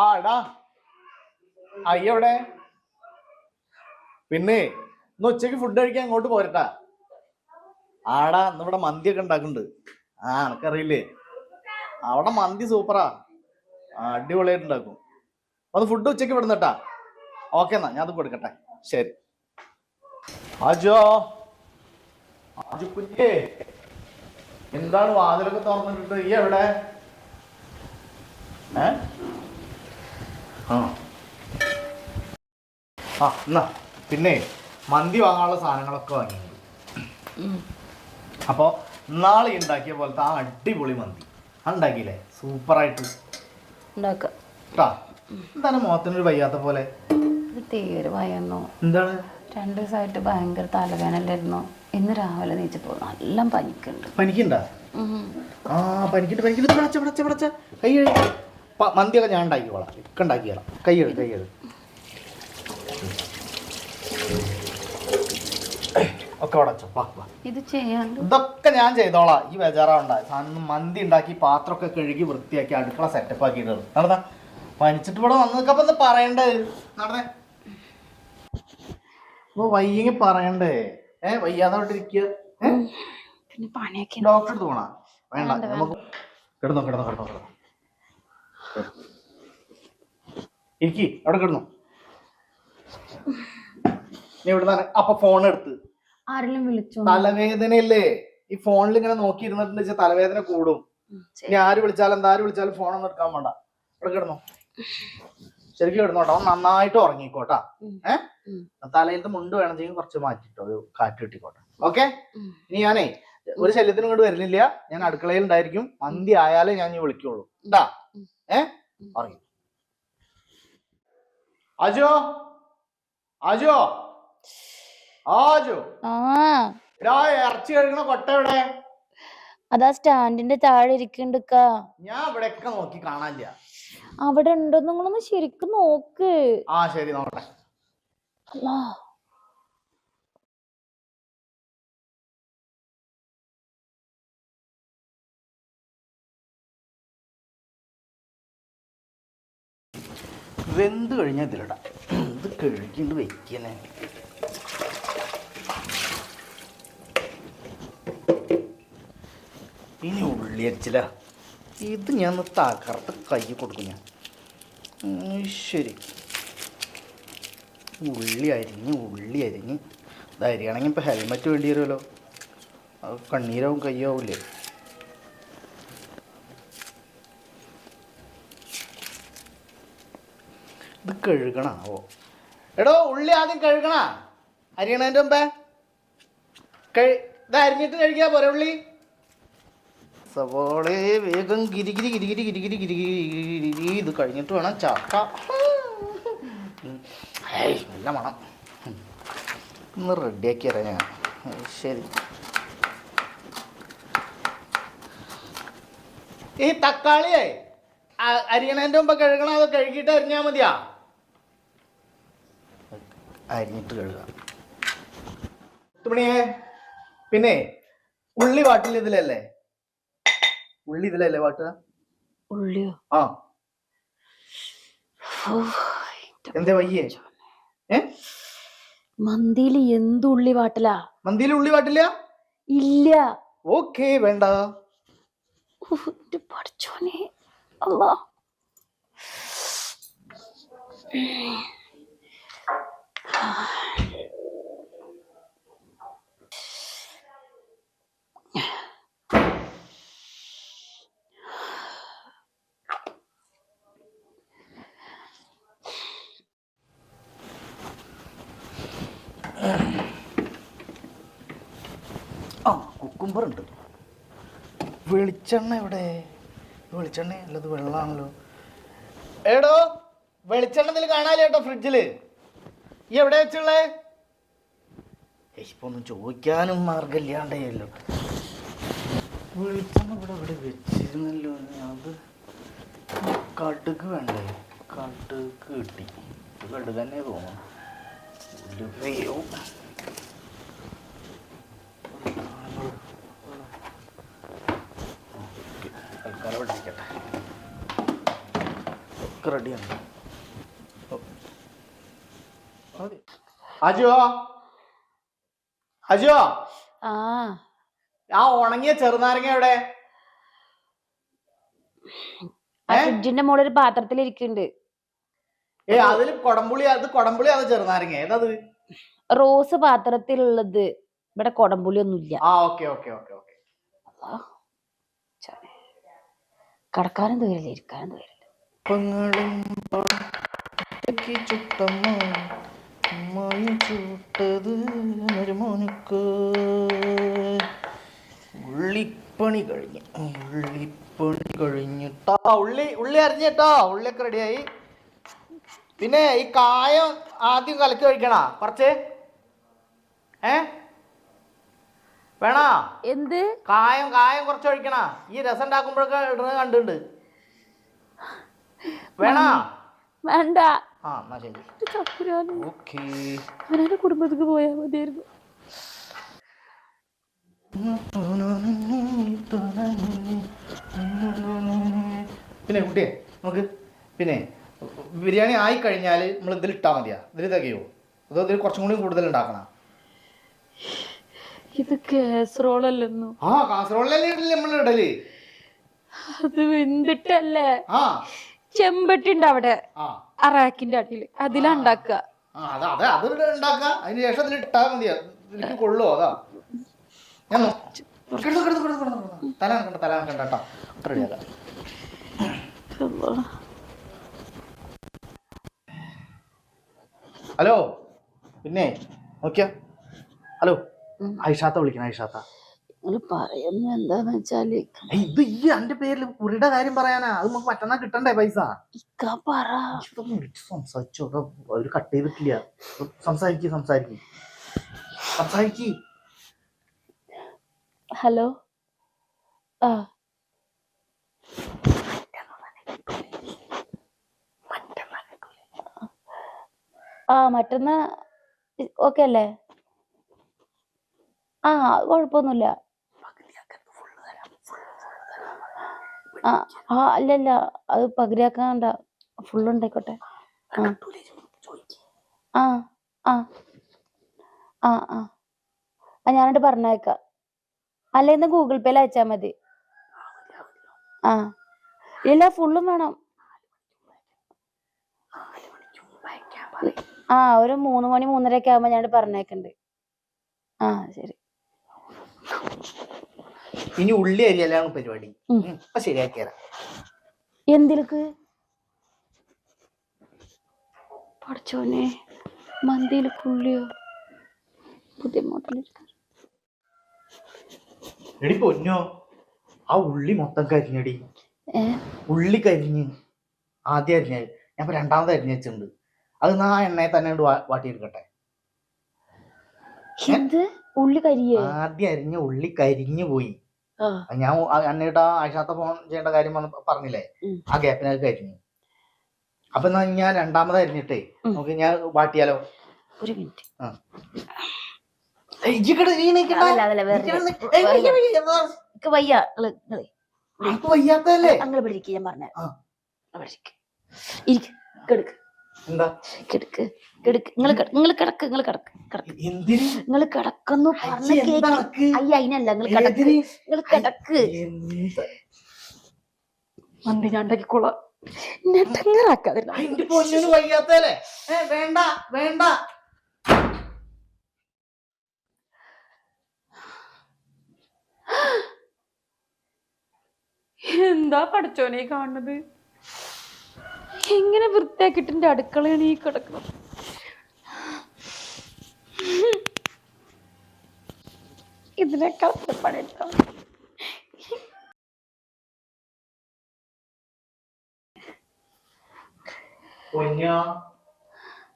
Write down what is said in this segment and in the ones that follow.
ആ എടാ. അയ്യ എവിടെ? പിന്നെ ഇന്ന് ഉച്ചയ്ക്ക് ഫുഡ് കഴിക്കാൻ അങ്ങോട്ട് പോരട്ടാ. ആടാ ഇന്ന് ഇവിടെ മന്തിയൊക്കെ ഉണ്ടാക്കുന്നുണ്ട്. ആ എനക്കറിയില്ലേ അവിടെ മന്തി സൂപ്പറാ. അടിപൊളിയായിട്ട് ഉണ്ടാക്കും അത് ഫുഡ് ഉച്ചയ്ക്ക് വിടുന്നട്ടാ. ഓക്കെ എന്നാ ഞാൻ അത് കൊടുക്കട്ടെ. ശരി. അജോ അജു കുഞ്ഞേ. എന്താണ് വാതിലൊക്കെ തുറന്നിട്ടിട്ട്? ഈ എവിടെ? ഏ? ആ. ആ എന്നാ പിന്നെ മന്തി വാങ്ങാനുള്ള സാധനങ്ങളൊക്കെ വാങ്ങിയിട്ടുണ്ട്. അപ്പോൾ നാളെ ഉണ്ടാക്കിയ പോലത്തെ ആ അടിപൊളി മന്തി. അത് ഉണ്ടാക്കിയില്ലേ സൂപ്പറായിട്ട്. ഉണ്ടാക്കാം. കേട്ടാ എന്താണ് മുഖത്തിനൊരു വയ്യാത്ത പോലെ? തീരെ ഭയന്നു. എന്താണ്? രണ്ട് ദിവസമായിട്ട് ഭയങ്കര തലവേനല്ലായിരുന്നു ഇന്ന് രാവിലെ നീച്ചപ്പോ നല്ല പനിക്കുണ്ട്. പനിക്കണ്ട? ആ പടച്ച പടച്ച കൈ മന്തിയൊക്കെ ഞാൻ ഉണ്ടാക്കിക്കോളാം. ഒക്കെ ഉണ്ടാക്കിക്കോളാം. കൈ കയ്യെടു കൈ കഴുകി ഒക്കെ ഉടച്ചോ വാ വാ. ഇത് ചെയ്യാണ്ട്. ഇതൊക്കെ ഞാൻ ചെയ്തോളാം. ഈ ബേജാറാവണ്ട. സാധനം മന്തി ഉണ്ടാക്കി പാത്രമൊക്കെ കഴുകി വൃത്തിയാക്കി അടുക്കള സെറ്റപ്പ് ആക്കിയിട്ടുണ്ട് നടന്നാ. പനിച്ചിട്ട് ഇവിടെ വന്നതൊക്കെ എന്താ പറയണ്ടേ? നടന്നേ. അപ്പൊ വയ്യെങ്കിൽ പറയണ്ടേ? ഏ വയ്യാതെ അവിടെ ഇരിക്കുക ഡോക്ടർ അടുത്ത് പോണ. വേണ്ട. നമുക്ക് കിടന്നോ കിടന്നോ കിടന്നോ കിടന്നോ. ഇരിക്കി അവിടെ കിടന്നു. നീ ഇവിടെ തന്നെ അപ്പൊ ഫോൺ എടുത്ത്. ആരെല്ലാം വിളിച്ചോ? തലവേദനയല്ലേ? ഈ ഫോണിൽ ഇങ്ങനെ നോക്കിയിരുന്നിട്ട് വെച്ചാൽ തലവേദന കൂടും. ഇനി ആര് വിളിച്ചാലും എന്താ ആര് വിളിച്ചാലും ഫോണൊന്നും എടുക്കാൻ വേണ്ട. ഇവിടെ കിടന്നു. ശരിക്കും കിടന്നോട്ടോ നന്നായിട്ട് ഉറങ്ങിക്കോട്ടാ. ഏഹ്. തലയിലത്തെ മുണ്ട് വേണമെങ്കിൽ കുറച്ച് മാറ്റിട്ടോ. ഒരു കാറ്റ് കിട്ടിക്കോട്ടെ. ഓക്കെ? ഇനി ഞാനേ ഒരു ശല്യത്തിനും ഇങ്ങോട്ട് വരുന്നില്ല. ഞാൻ അടുക്കളയിൽ ഉണ്ടായിരിക്കും. മന്തി ആയാലേ ഞാൻ ഇനി വിളിക്കുള്ളൂ. ഇതാ. ഏ? ഉറങ്ങി അജോ അജോ ആജോ? ആ. എടാ ഇറച്ചി കഴിക്കണ കൊട്ട എവിടെ? അതാ സ്റ്റാൻഡിന്റെ താഴെ ഇരിക്കണ്ട ഞാൻ ഇവിടെയൊക്കെ നോക്കി കാണാനില്ല. അവിടെ ഉണ്ടോ നിങ്ങളൊന്ന് ശരിക്കും നോക്ക്. ആ ശരി നോക്കട്ടെ. വെന്ത് കഴിഞ്ഞാൽ ഇതിലിടാം. ഇത് കഴുകിണ്ട് വെക്കണേ. ഇനി ഉള്ളി അരിച്ചില്ല ഇത് ഞാൻ തകർത്ത് കൈ കൊടുക്കും ഞാൻ. ശരി ഉള്ളി അരിഞ്ഞ് ഉള്ളി അരിഞ്ഞ്. ഇത് അരിയണമെങ്കിൽ ഇപ്പോൾ ഹെൽമെറ്റ് വേണ്ടി വരുമല്ലോ. അത് കണ്ണീരാവും കയ്യാവൂലേ ഇത് ഓ എടോ ഉള്ളി ആദ്യം കഴുകണ അരിയണതിന്റെ മുമ്പേ കഴി ഇത് അരിഞ്ഞിട്ട് കഴിക്കാ പോരെ ഉള്ളി സവോളെ വേഗം ഗിരിഗിരി ഗിരിഗിരി ഗിരിഗിരി ഗിരിഗിരി ഇത് കഴിഞ്ഞിട്ട് വേണം ചാക്ക നല്ല മണം. ഒന്ന് റെഡിയാക്കി അറിയാം ഞാൻ ശരി ഈ തക്കാളിയെ അരിയണേന്റെ മുമ്പ് കഴുകണം അത് കഴുകിയിട്ട് അരിഞ്ഞാൽ മതിയാ അരിഞ്ഞിട്ട് കഴുകാം പിന്നെ ഉള്ളി വാട്ടിൽ ഇതിലല്ലേ? ഉള്ളി ഇതിലല്ലേ വാട്ടുക? ഉള്ളിയോ? ആ. എന്താ വയ്യേ? ഏ? മന്തിയിൽ എന്ത് ഉള്ളി വാട്ടില? മന്തിയിൽ ഉള്ളി വാട്ടില്ല? ഇല്ല. ഓക്കേ വേണ്ട. പഠിച്ചോനെ അല്ലാ ആ കുക്കുംബർ ഉണ്ട് വെളിച്ചെണ്ണ ഇവിടെ വെളിച്ചെണ്ണ അല്ലത് വെള്ളമാണല്ലോ. എടോ വെളിച്ചെണ്ണ ഇതിൽ കാണാലോ കേട്ടോ ഫ്രിഡ്ജിൽ? ഈ എവിടെ വെച്ചുള്ളേ? ഇപ്പൊ ഒന്നും ചോദിക്കാനും മാർഗമില്ലാണ്ടല്ലോ വെളിച്ചെണ്ണ ഇവിടെ ഇവിടെ വെച്ചിരുന്നല്ലോ അത് കടുക് വേണ്ടേ? കടുക് കിട്ടി. കടുക് തന്നെ തോന്നുന്നു. ഇരിക്കട്ടെ. ഒക്കെ റെഡിയാണ് അജോ അജോ ആ. ആ ഉണങ്ങിയ ചെറുനാരങ്ങ എവിടെ? ആ? ഫ്രിഡ്ജിന്റെ മുകളിൽ ഒരു പാത്രത്തിൽ ഇരിക്കുന്നുണ്ട്. ഏ അതിൽ കൊടംപുളി അത് കൊടംപുളി അത് ചെറുനാരങ്ങ? ഏതത്? റോസ് പാത്രത്തിലുള്ളത്. ഇവിടെ കൊടംപുളി ഒന്നുമില്ല ആ ഓക്കെ ഓക്കെ ഓക്കെ ഓക്കെ. കടക്കാനും തോരില്ല ഇരിക്കാനും ചുട്ടമ്മ? അമ്മായി ചൂട്ടത് മരുമോനുക്ക് ഉള്ളിപ്പണി കഴിഞ്ഞ്. ഉള്ളിപ്പണി കഴിഞ്ഞിട്ടാ ഉള്ളി ഉള്ളി അരിഞ്ഞിട്ടോ ഉള്ളിയൊക്കെ റെഡിയായി പിന്നെ ഈ കായം ആദ്യം കലക്കി കഴിക്കണ കുറച്ച്? ഏ? വേണോ? എന്ത്? കായം കായം കുറച്ച് ഒഴിക്കണ? ഈ രസം ഉണ്ടാക്കുമ്പോഴൊക്കെ ഇടുന്നത് കണ്ടിട്ടുണ്ട്. വേണോ? വേണ്ട. ആ എന്നാ ശരി. ഓക്കേ. അവനെ കുടുംബത്തേക്ക് പോയാൽ മതിയായിരുന്നു. പിന്നെ കുട്ടിയെ നമുക്ക് പിന്നെ ബിരിയാണി ആയി കഴിഞ്ഞാൽ നമ്മൾ ഇതിൽ ഇട്ടാൽ മതിയാ ഇതിൽ തികയോ? അതോ ഇതിൽ കുറച്ചും കൂടി കൂടുതൽ ഉണ്ടാക്കണം? ഇത് കാസറോളല്ലെന്നു. ആ കാസറോളല്ലേ നമ്മൾ ഇടൽ. അത് വെന്തിട്ടല്ലേ? ആ. ചെമ്പട്ടിണ്ട് അവിടെ ആ. ആ റാക്കിന്റെ അടിയിൽ അതിലാ ഉണ്ടാക്കുക. ആ അതാ അതെ അത് ഉണ്ടാക്കാം അതിന് ശേഷം അതിൽ ഇട്ടാൽ മതിയാ ഇതിലേക്ക് കൊള്ളുമോ അതാ? ഞാൻ നോ- കിടന്നു, കിടന്നു, കിടന്നു, കിടന്നു, കിടന്നു. തല കണ്ട തല കണ്ട കേട്ടോ? ഹലോ പിന്നെ നോക്കിയാ? ഹലോ. ഐഷാത്ത വിളിക്കണം ഐഷാത്ത. നിങ്ങൾ പറയുന്നു എന്താന്ന് വെച്ചാൽ ഇത് ഈ എന്റെ പേരിൽ കുറിയുടെ കാര്യം പറയാനാ. അത് നമുക്ക് മറ്റന്നാ കിട്ടണ്ടേ പൈസ? ഇക്ക പറ. ഇതൊന്ന് വിളിച്ച് സംസാരിച്ചോ? അവർ കട്ട് ചെയ്തിട്ടില്ല. സംസാരിക്ക് സംസാരിക്ക്. സംസാരിക്ക്. ഹലോ? ആ. ആ മറ്റന്നാ ഓക്കെ അല്ലേ? ആ കുഴപ്പമൊന്നുമില്ല. ആ ആ അല്ല അല്ല അത് പകരാക്കാണ്ട ഫുൾ ഉണ്ടായിക്കോട്ടെ. ആ. ആ ആ. ആ ആ. ഞാനിട്ട് പറഞ്ഞേക്കാം അല്ല ഇന്ന് ഗൂഗിൾ പേയിൽ അയച്ചാൽ മതി. ആ. ഇല്ല ഫുള്ളും വേണം. ആ ഒരു മൂന്ന് മണി മൂന്നരയൊക്കെ ആകുമ്പോൾ ആകുമ്പോ ഞാൻ പറഞ്ഞേക്കണ്ട് ആ ശരി. ഇനി ഉള്ളി അരിയല്ലാണ് പരിപാടി. അപ്പൊ ശരിയാക്കി തരാം. എന്തിലേക്ക് പഠിച്ചോനെ പുള്ളിയോ പുതിയ മോഡൽ എടി പൊന്നോ ആ ഉള്ളി മൊത്തം കരിഞ്ഞടി. ഉള്ളി കരിഞ്ഞ് ആദ്യം അരിഞ്ഞ ഞാൻ ഇപ്പൊ രണ്ടാമത് അരിഞ്ഞ വെച്ചിട്ടുണ്ട്. അത് ആ എണ്ണയെ തന്നെ വാട്ടിയെടുക്കട്ടെ. ഉള്ളി കരിയേ? ആദ്യം അരിഞ്ഞ ഉള്ളി കരിഞ്ഞു പോയി. ഞാൻ അന്നിട്ട് ആ ആഴ്ചാത്ത ഫോൺ ചെയ്യേണ്ട കാര്യം വന്ന് പറഞ്ഞില്ലേ. ആ ഗ്യാപ്പിനൊക്കെ കഴിഞ്ഞു അപ്പൊ എന്നാ ഞാൻ രണ്ടാമത് അരിഞ്ഞിട്ടേ. നമുക്ക് ഞാൻ വാട്ടിയാലോ? ഒരു മിനിറ്റ്. ഏയ്, ഇജ്ജ് ഇങ്ങട് നീ നിക്കണ്ട. അതല്ല അതല്ല വേറെ ഇജ്ജ് നിക്ക്. ഏയ്, വയ്യ, വയ്യ, എന്താ? എനിക്ക് വയ്യ. നിങ്ങൾ നിങ്ങൾ അനക്ക് വയ്യാത്തതല്ലേ? അങ്ങനെ പിടിക്ക് ഞാൻ പറഞ്ഞു. ഇരിക്ക്. എന്താ? കെടുക്ക് കെടുക്ക്. നിങ്ങൾ നിങ്ങൾ കിടക്ക് നിങ്ങൾ കിടക്ക് കിടക്ക്. എന്തിന്? നിങ്ങൾ കിടക്കുന്നു പറഞ്ഞ അയ്യേ, എന്താ കേക്ക്. അനക്ക്? അയ്യ അതിനല്ല നിങ്ങൾ കിടക്ക് ഏതിന്? നിങ്ങൾ കിടക്ക്. എന്ത്? മന്തി ഞാൻ ഉണ്ടാക്കിക്കോളാം നെട്ടങ്ങറാക്കാതില്ല അതിന്റെ പൊന്നിന് വയ്യാത്തല്ലേ ഏ വേണ്ട വേണ്ട. എന്താ പഠിച്ചോനെ കാണുന്നത്? എങ്ങനെ വൃത്തിയാക്കിട്ട് എന്റെ അടുക്കളയാണ് ഈ കിടക്കുന്നത്? ഇതിനേക്കാൾ പണിയെടുക്കാം കുഞ്ഞോ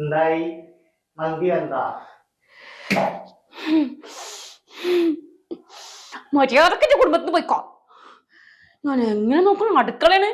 എന്തായി? മന്തി എന്താ മര്യാദയ്ക്ക് എന്റെ കുടുംബത്തിന് പോയിക്കോ. ഞാൻ എങ്ങനെ നോക്കണം? അടുക്കളയാണ്